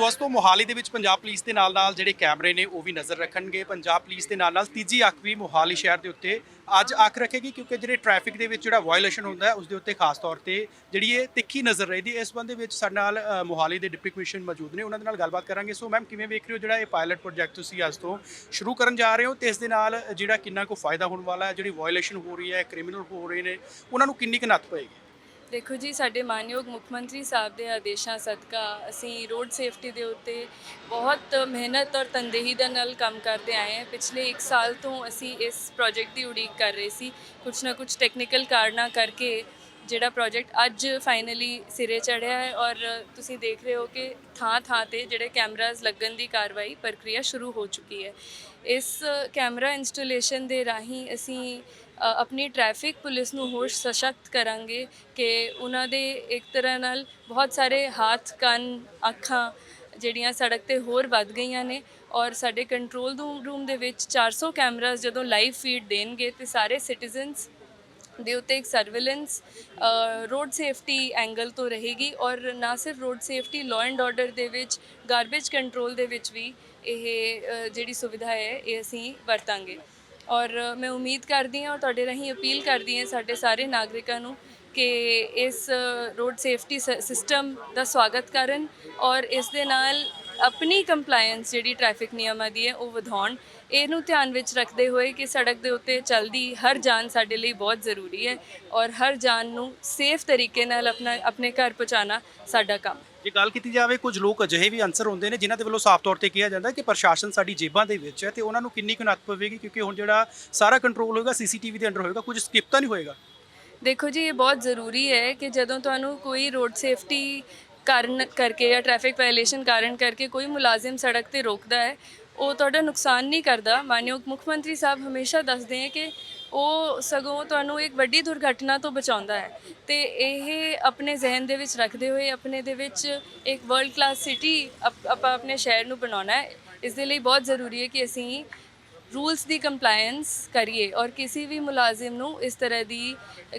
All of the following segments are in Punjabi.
ਸੋ ਉਸ ਤੋਂ ਮੋਹਾਲੀ ਦੇ ਵਿੱਚ ਪੰਜਾਬ ਪੁਲਿਸ ਦੇ ਨਾਲ ਨਾਲ ਜਿਹੜੇ ਕੈਮਰੇ ਨੇ ਉਹ ਵੀ ਨਜ਼ਰ ਰੱਖਣਗੇ। ਪੰਜਾਬ ਪੁਲਿਸ ਦੇ ਨਾਲ ਨਾਲ ਤੀਜੀ ਅੱਖ ਵੀ ਮੋਹਾਲੀ ਸ਼ਹਿਰ ਦੇ ਉੱਤੇ ਅੱਜ ਅੱਖ ਰੱਖੇਗੀ ਕਿਉਂਕਿ ਜਿਹੜੇ ਟ੍ਰੈਫਿਕ ਦੇ ਵਿੱਚ ਜਿਹੜਾ ਵਾਇਓਲੇਸ਼ਨ ਹੁੰਦਾ ਹੈ ਉਸ ਦੇ ਉੱਤੇ ਖਾਸ ਤੌਰ ਤੇ ਜਿਹੜੀ ਇਹ ਤਿੱਖੀ ਨਜ਼ਰ ਰਹੇਗੀ ਇਸ ਬੰਦੇ ਵਿੱਚ ਸਾਡੇ ਨਾਲ ਮੋਹਾਲੀ ਦੇ ਡਿਪਟੀ ਕਮਿਸ਼ਨਰ ਮੌਜੂਦ ਨੇ। ਉਹਨਾਂ ਦੇ ਨਾਲ ਗੱਲਬਾਤ ਕਰਾਂਗੇ। ਸੋ ਮੈਮ, ਕਿਵੇਂ ਵੇਖ ਰਹੇ ਹੋ ਜਿਹੜਾ ਇਹ ਪਾਇਲਟ ਪ੍ਰੋਜੈਕਟ ਤੁਸੀਂ ਅੱਜ ਤੋਂ ਸ਼ੁਰੂ ਕਰਨ ਜਾ ਰਹੇ ਹੋ ਤੇ ਇਸ ਦੇ ਨਾਲ ਜਿਹੜਾ ਕਿੰਨਾ ਕੁ ਫਾਇਦਾ ਹੋਣ ਵਾਲਾ ਹੈ, ਜਿਹੜੀ ਵਾਇਓਲੇਸ਼ਨ ਹੋ ਰਹੀ ਹੈ ਕ੍ਰਿਮੀਨਲ ਹੋ ਰਹੇ ਨੇ, ਉਹਨਾਂ ਨੂੰ ਕਿੰਨੀ ਕੁ ਨੱਥ ਪਏਗੀ? ਦੇਖੋ ਜੀ, ਸਾਡੇ ਮਾਨਯੋਗ ਮੁੱਖ ਮੰਤਰੀ ਸਾਹਿਬ ਦੇ ਆਦੇਸ਼ਾਂ ਸਦਕਾ ਅਸੀਂ ਰੋਡ ਸੇਫਟੀ ਦੇ ਉੱਤੇ ਬਹੁਤ ਮਿਹਨਤ ਔਰ ਤਨਦੇਹੀ ਦੇ ਨਾਲ ਕੰਮ ਕਰਦੇ ਆਏ ਹਾਂ। ਪਿਛਲੇ 1 ਸਾਲ ਤੋਂ ਅਸੀਂ ਇਸ ਪ੍ਰੋਜੈਕਟ ਦੀ ਉਡੀਕ ਕਰ ਰਹੇ ਸੀ। ਕੁਝ ਨਾ ਕੁਝ ਟੈਕਨੀਕਲ ਕਾਰਨਾਂ ਕਰਕੇ ਜਿਹੜਾ ਪ੍ਰੋਜੈਕਟ ਅੱਜ ਫਾਈਨਲੀ ਸਿਰੇ ਚੜਿਆ ਹੈ ਔਰ ਤੁਸੀਂ ਦੇਖ ਰਹੇ ਹੋ ਕਿ ਥਾਂ ਥਾਂ ਤੇ ਜਿਹੜੇ ਕੈਮਰਾਜ਼ ਲੱਗਣ ਦੀ ਕਾਰਵਾਈ ਪ੍ਰਕਿਰਿਆ ਸ਼ੁਰੂ ਹੋ ਚੁੱਕੀ ਹੈ। ਇਸ ਕੈਮਰਾ ਇੰਸਟਾਲੇਸ਼ਨ ਦੇ ਰਾਹੀਂ ਅਸੀਂ ਆਪਣੀ ਟ੍ਰੈਫਿਕ ਪੁਲਿਸ ਨੂੰ ਹੋਰ ਸਸ਼ਕਤ ਕਰਾਂਗੇ ਕਿ ਉਹਨਾਂ ਦੇ ਇੱਕ ਤਰ੍ਹਾਂ ਨਾਲ ਬਹੁਤ ਸਾਰੇ ਹੱਥ, ਕੰਨ, ਅੱਖਾਂ ਜਿਹੜੀਆਂ ਸੜਕ ਤੇ ਹੋਰ ਵੱਧ ਗਈਆਂ ਨੇ ਔਰ ਸਾਡੇ ਕੰਟਰੋਲ ਰੂਮ ਦੇ ਵਿੱਚ 400 ਕੈਮਰਾਸ ਜਦੋਂ ਲਾਈਵ ਫੀਡ ਦੇਣਗੇ ਤੇ ਸਾਰੇ ਸਿਟੀਜ਼ਨਸ ਦੇ ਉੱਤੇ ਇੱਕ ਸਰਵੇਲੈਂਸ ਰੋਡ ਸੇਫਟੀ ਐਂਗਲ ਤੋਂ ਰਹੇਗੀ ਔਰ ਨਾ ਸਿਰਫ road safety law and order ਦੇ ਵਿੱਚ ਗਾਰਬੇਜ ਕੰਟਰੋਲ ਦੇ ਵਿੱਚ ਵੀ ਇਹ ਜਿਹੜੀ ਸੁਵਿਧਾ ਹੈ, ਇਹ ਅਸੀਂ ਵਰਤਾਂਗੇ। ਔਰ ਮੈਂ ਉਮੀਦ ਕਰਦੀ ਹਾਂ ਔਰ ਤੁਹਾਡੇ ਰਾਹੀਂ ਅਪੀਲ ਕਰਦੀ ਹਾਂ ਸਾਡੇ ਸਾਰੇ ਨਾਗਰਿਕਾਂ ਨੂੰ ਕਿ ਇਸ ਰੋਡ ਸੇਫਟੀ ਸਿਸਟਮ ਦਾ ਸਵਾਗਤ ਕਰਨ ਔਰ ਇਸ ਦੇ ਨਾਲ ਆਪਣੀ ਕੰਪਲਾਈਂਸ ਜਿਹੜੀ ਟ੍ਰੈਫਿਕ ਨਿਯਮਾਂ ਦੀ ਹੈ ਉਹ ਵਧਾਉਣ। ਇਹਨੂੰ ਧਿਆਨ ਵਿੱਚ ਰੱਖਦੇ ਹੋਏ ਕਿ ਸੜਕ ਦੇ ਉੱਤੇ ਚੱਲਦੀ ਹਰ ਜਾਨ ਸਾਡੇ ਲਈ ਬਹੁਤ ਜ਼ਰੂਰੀ ਹੈ ਔਰ ਹਰ ਜਾਨ ਨੂੰ ਸੇਫ ਤਰੀਕੇ ਨਾਲ ਆਪਣਾ ਆਪਣੇ ਘਰ ਪਹੁੰਚਾਉਣਾ ਸਾਡਾ ਕੰਮ ਹੈ। ਜੇ ਗੱਲ ਕੀਤੀ ਜਾਵੇ ਕੁਝ ਲੋਕ ਅਜਿਹੇ ਵੀ ਅਨਸਰ ਹੁੰਦੇ ਨੇ ਜਿਨ੍ਹਾਂ ਦੇ ਵੱਲੋਂ ਸਾਫ਼ ਤੌਰ ਤੇ ਕਿਹਾ ਜਾਂਦਾ ਕਿ ਪ੍ਰਸ਼ਾਸਨ ਸਾਡੀ ਜੇਬਾਂ ਦੇ ਵਿੱਚ ਹੈ ਤੇ ਉਹਨਾਂ ਨੂੰ ਕਿੰਨੀ ਕੁ ਨੱਥ ਪਵੇਗੀ ਕਿਉਂਕਿ ਹੁਣ ਜਿਹੜਾ ਸਾਰਾ ਕੰਟਰੋਲ ਹੋਏਗਾ ਸੀਸੀਟੀਵੀ ਦੇ ਅੰਡਰ ਹੋਏਗਾ ਕੁਝ ਸਕਿਪ ਤਾਂ ਨਹੀਂ ਹੋਏਗਾ? ਦੇਖੋ ਜੀ ਇਹ ਬਹੁਤ ਜ਼ਰੂਰੀ ਹੈ ਕਿ ਜਦੋਂ ਤੁਹਾਨੂੰ ਕੋਈ ਰੋਡ ਸੇਫਟੀ ਕਾਰਨ ਕਰਕੇ ਜਾਂ ਟ੍ਰੈਫਿਕ ਵਾਇਲੇਸ਼ਨ ਕਾਰਨ ਕਰਕੇ ਕੋਈ ਮੁਲਾਜ਼ਮ ਸੜਕ ਤੇ ਰੋਕਦਾ ਹੈ, ਉਹ ਤੁਹਾਡਾ ਨੁਕਸਾਨ ਨਹੀਂ ਕਰਦਾ। ਮਾਨਯੋਗ ਮੁੱਖ ਮੰਤਰੀ ਸਾਹਿਬ ਹਮੇਸ਼ਾ ਦੱਸਦੇ ਹੈ ਕਿ ਉਹ ਸਗੋਂ ਤੁਹਾਨੂੰ ਇੱਕ ਵੱਡੀ ਦੁਰਘਟਨਾ ਤੋਂ ਬਚਾਉਂਦਾ ਹੈ। ਤੇ ਇਹ ਆਪਣੇ ਜ਼ਿਹਨ ਦੇ ਵਿੱਚ ਰੱਖਦੇ ਹੋਏ, ਆਪਣੇ ਦੇ ਵਿੱਚ ਇੱਕ ਵਰਲਡ ਕਲਾਸ ਸਿਟੀ ਆਪਾਂ ਆਪਣੇ ਸ਼ਹਿਰ ਨੂੰ ਬਣਾਉਣਾ ਹੈ। ਇਸ ਦੇ ਲਈ ਬਹੁਤ ਜ਼ਰੂਰੀ ਹੈ ਕਿ ਅਸੀਂ ਰੂਲਸ ਦੀ ਕੰਪਲਾਈਂਸ ਕਰੀਏ ਔਰ ਕਿਸੇ ਵੀ ਮੁਲਾਜ਼ਮ ਨੂੰ ਇਸ ਤਰ੍ਹਾਂ ਦੀ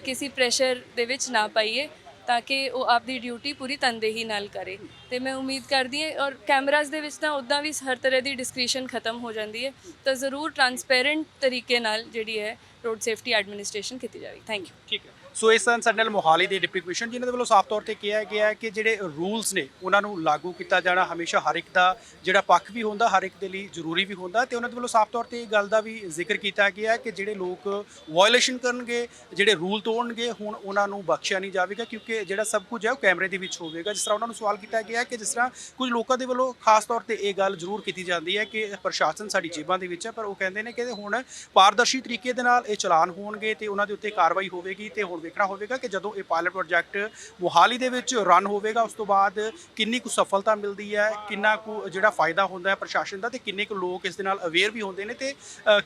ਕਿਸੇ ਪ੍ਰੈਸ਼ਰ ਦੇ ਵਿੱਚ ਨਾ ਪਾਈਏ। ਤਾਂ ਕਿ ਉਹ ਆਪਦੀ ਡਿਊਟੀ ਪੂਰੀ ਤਨਦੇਹੀ ਨਾਲ ਕਰੇ। ਤੇ ਮੈਂ ਉਮੀਦ ਕਰਦੀ ਹਾਂ ਔਰ ਕੈਮਰਾਜ਼ ਦੇ ਵਿੱਚ ਤਾਂ ਉਦਾਂ ਵੀ ਹਰ ਤਰ੍ਹਾਂ ਦੀ ਡਿਸਕ੍ਰਿਸ਼ਨ ਖਤਮ ਹੋ ਜਾਂਦੀ ਹੈ। ਤਾਂ ਜ਼ਰੂਰ ਟਰਾਂਸਪੇਰੈਂਟ ਤਰੀਕੇ ਨਾਲ ਜਿਹੜੀ ਹੈ ਰੋਡ ਸੇਫਟੀ ਐਡਮਿਨਿਸਟ੍ਰੇਸ਼ਨ ਕੀਤੀ ਜਾਵੇ ਥੈਂਕ ਯੂ ਠੀਕ ਹੈ। ਸੋ ਇਸ ਸਨ ਸਾਡੇ ਨਾਲ ਮੋਹਾਲੀ ਦੇ ਡਿਪਟੀ ਕਮਿਸ਼ਨ ਜਿਨ੍ਹਾਂ ਦੇ ਵੱਲੋਂ ਸਾਫ਼ ਤੌਰ ਤੇ ਕਿਹਾ ਗਿਆ ਹੈ ਕਿ ਜਿਹੜੇ ਰੂਲਸ ਨੇ ਉਹਨਾਂ ਨੂੰ ਲਾਗੂ ਕੀਤਾ ਜਾਣਾ ਹਮੇਸ਼ਾ ਹਰ ਇੱਕ ਦਾ ਜਿਹੜਾ ਪੱਖ ਵੀ ਹੁੰਦਾ, ਹਰ ਇੱਕ ਦੇ ਲਈ ਜ਼ਰੂਰੀ ਵੀ ਹੁੰਦਾ ਤੇ ਉਹਨਾਂ ਦੇ ਵੱਲੋਂ ਸਾਫ਼ ਤੌਰ ਤੇ ਇਹ ਗੱਲ ਦਾ ਵੀ ਜ਼ਿਕਰ ਕੀਤਾ ਗਿਆ ਕਿ ਜਿਹੜੇ ਲੋਕ ਵਾਇਓਲੇਸ਼ਨ ਕਰਨਗੇ, ਜਿਹੜੇ ਰੂਲ ਤੋੜਨਗੇ, ਹੁਣ ਉਹਨਾਂ ਨੂੰ ਬਖਸ਼ਿਆ ਨਹੀਂ ਜਾਵੇਗਾ ਕਿਉਂਕਿ ਜਿਹੜਾ ਸਭ ਕੁਝ ਹੈ ਉਹ ਕੈਮਰੇ ਦੇ ਵਿੱਚ ਹੋਵੇਗਾ। ਜਿਸ ਤਰ੍ਹਾਂ ਉਹਨਾਂ ਨੂੰ ਸਵਾਲ ਕੀਤਾ ਗਿਆ ਕਿ ਜਿਸ ਤਰ੍ਹਾਂ ਕੁਝ ਲੋਕਾਂ ਦੇ ਵੱਲੋਂ ਖਾਸ ਤੌਰ ਤੇ ਇਹ ਗੱਲ ਜ਼ਰੂਰ ਕੀਤੀ ਜਾਂਦੀ ਹੈ ਕਿ ਪ੍ਰਸ਼ਾਸਨ ਸਾਡੀ ਜੇਬਾਂ ਦੇ ਵਿੱਚ ਹੈ, ਪਰ ਉਹ ਕਹਿੰਦੇ ਨੇ ਕਿ ਹੁਣ ਪਾਰਦਰਸ਼ੀ ਤਰੀਕੇ ਦੇ ਨਾਲ ਇਹ ਚਲਾਨ ਹੋਣਗੇ ਤੇ ਉਹਨਾਂ ਦੇ ਉੱਤੇ ਕਾਰਵਾਈ ਹੋਵੇਗੀ ਤੇ ਹੁਣ ਵੇਖਣਾ ਹੋਵੇਗਾ ਕਿ ਜਦੋਂ ਇਹ ਪਾਇਲਟ ਪ੍ਰੋਜੈਕਟ ਮੋਹਾਲੀ ਦੇ ਵਿੱਚ ਰਨ ਹੋਵੇਗਾ, ਉਸ ਤੋਂ ਬਾਅਦ ਕਿੰਨੀ ਕੁ ਸਫਲਤਾ ਮਿਲਦੀ ਹੈ, ਕਿੰਨਾ ਕੁ ਜਿਹੜਾ ਫਾਇਦਾ ਹੁੰਦਾ ਹੈ ਪ੍ਰਸ਼ਾਸਨ ਦਾ ਤੇ ਕਿੰਨੇ ਕੁ ਲੋਕ ਇਸ ਦੇ ਨਾਲ ਅਵੇਅਰ ਵੀ ਹੁੰਦੇ ਨੇ ਤੇ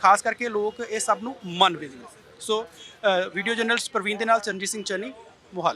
ਖਾਸ ਕਰਕੇ ਲੋਕ ਇਹ ਸਭ ਨੂੰ ਮੰਨਦੇ ਨੇ। ਸੋ ਵੀਡੀਓ ਜਰਨਲਿਸਟ ਪ੍ਰਵੀਨ ਦੇ ਨਾਲ ਚਰਨਜੀਤ ਸਿੰਘ ਚੰਨੀ, ਮੋਹਾਲੀ।